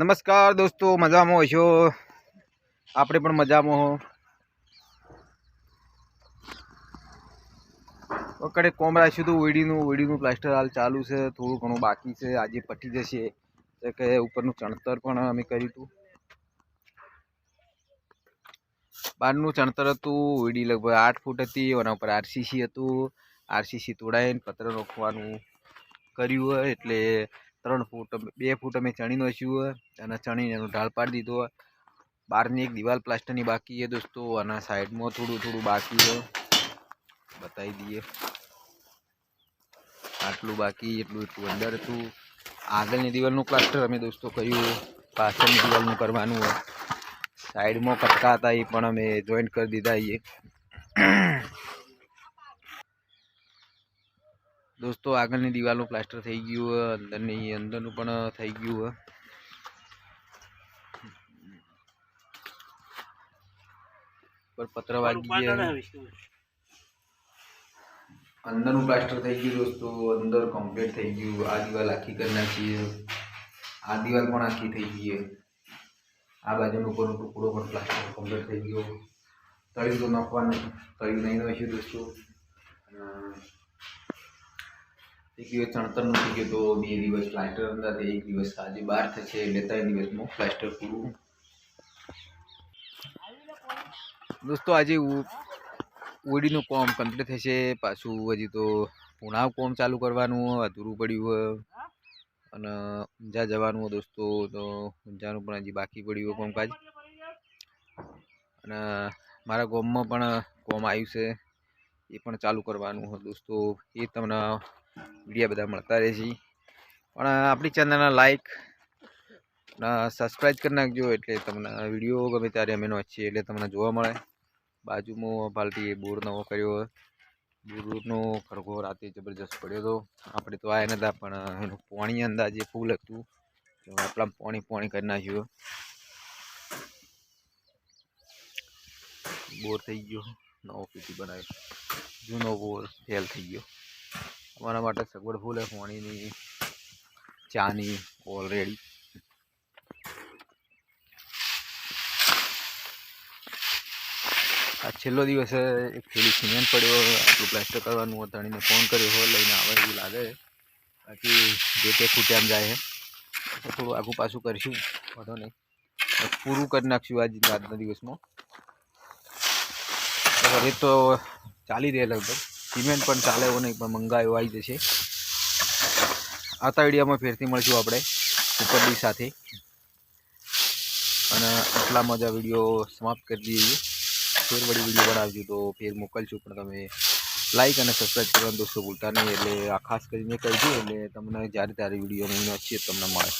નમસ્કાર દોસ્તો, મજામાં હશો? આપણે પણ મજામાં હો. વખતે કોમ રાખ્યું હતું વીડીનું વીડીનું પ્લાસ્ટર હાલ ચાલુ છે, થોડું ઘણું બાકી છે, આજે પટી જશે. એટલે કે ઉપરનું ચણતર પણ અમે કર્યું હતું. બહારનું ચણતર હતું, વીડી લગભગ આઠ ફૂટ હતી, એના ઉપર આરસીસી હતું. આરસીસી તોડાઈને પત્ર રોકવાનું કર્યું એટલે ત્રણ ફૂટ બે ફૂટ અમે ચણી નાખ્યું હોય અને ચણીને એનો ઢાળ પાડી દીધો બહારની એક દિવાલ પ્લાસ્ટરની બાકી છે દોસ્તો, અને સાઈડમાં થોડું થોડું બાકી છે. બતાવી દઈએ. આટલું બાકી, એટલું એટલું અંદર હતું. આગળની દિવાલનું પ્લાસ્ટર અમે દોસ્તો કર્યું. પાછળની દિવાલનું કરવાનું હોય. સાઈડમાં કટકા હતા એ પણ અમે જોઈન્ટ કરી દીધા એ દોસ્તો આગળની દિવાલનું પ્લાસ્ટર થઈ ગયું હોય અંદરની અંદરનું પણ થઈ ગયું હોય. પર પત્ર વાગી અંદરનું પ્લાસ્ટર થઈ ગયું દોસ્તો અંદર કમ્પ્લીટ થઈ ગયું. આ દિવાલ આખી કરી નાખીએ આ દિવાલ પણ આખી થઈ ગઈ આ બાજુનો ઉપરનો ટુકડો પણ પ્લાસ્ટર કમ્પ્લીટ થઈ ગયો. તળિયું તો નાખવાનું તળિયું નહીં નાખ્યું દોસ્તો. એક દિવસ ચણતરનું થઈ ગયું તો બે દિવસ પ્લાસ્ટર અંદર તે એક દિવસ આજે બાર થશે એટલે ત્રણ દિવસમાં પ્લાસ્ટર પૂરું. દોસ્તો, આજે ઓડીનું કોમ કમ્પ્લીટ થશે, પાછું હજી તો પુણાવ કોમ ચાલુ કરવાનું, અધૂરું પડ્યું અને ઊંઝા જવાનું દોસ્તો, તો ઊંઝાનું પણ હજી બાકી પડ્યું કોમકાજ. અને મારા ગામમાં પણ કોમ આવ્યું છે, એ પણ ચાલુ કરવાનું દોસ્તો. એ તમને વીડિયો બધા મળતા રહેશે પણ આપણી ચેનલને અને સબસ્ક્રાઈબ કરી નાખજો એટલે તમને વીડિયો ગમે ત્યારે અમે છીએ એટલે તમને જોવા મળે. બાજુમાં પાલટી બોર નવો કર્યો બોરનો ખરગો રાતે જબરજસ્ત પડ્યો હતો. આપણે તો આવ્યા નતા પણ એનું પાણી અંદાજે ફૂલ હતું આપણા પાણી પાણી કરી નાખ્યું. બોર થઈ ગયો. નવો પીટી બનાવ્યો. જૂનો બોર ફેલ થઈ ગયો. અમારા માટે સગવડ ફૂલ છે પાણીની ચાની, ઓલરેડી. આ છેલ્લો દિવસે એક થેલી સિમેન્ટ પડ્યો, આટલું પ્લાસ્ટર કરવાનું હતું, અણીને ફોન કર્યો હોય લઈને આવે એવું લાગે. બાકી જે તે ફૂટ્યામ જાય. છે થોડું આગું પાછું કરીશું, વાંધો નહીં. પૂરું કરી નાખશું આજ આજના દિવસમાં. હવે તો ચાલી રહે લગભગ. સિમેન્ટ પણ ચાલે એવું નહીં, પણ મંગાયો આવી જશે. આતા વિડીયોમાં ફેરથી મળશું આપણે ઉપરની સાથે. અને આટલામાં જ આ વીડિયો સમાપ્ત કરી દઈએ ફેર વળી વીડિયો બનાવજો તો ફેર મોકલશું, પણ તમે લાઈક અને સબસ્ક્રાઈબ કરવાનું દોસ્તો ભૂલતા નહીં. એટલે આ ખાસ કરીને કહીશું એટલે તમને જ્યારે ત્યારે વીડિયો મહિનો છે તમને મળે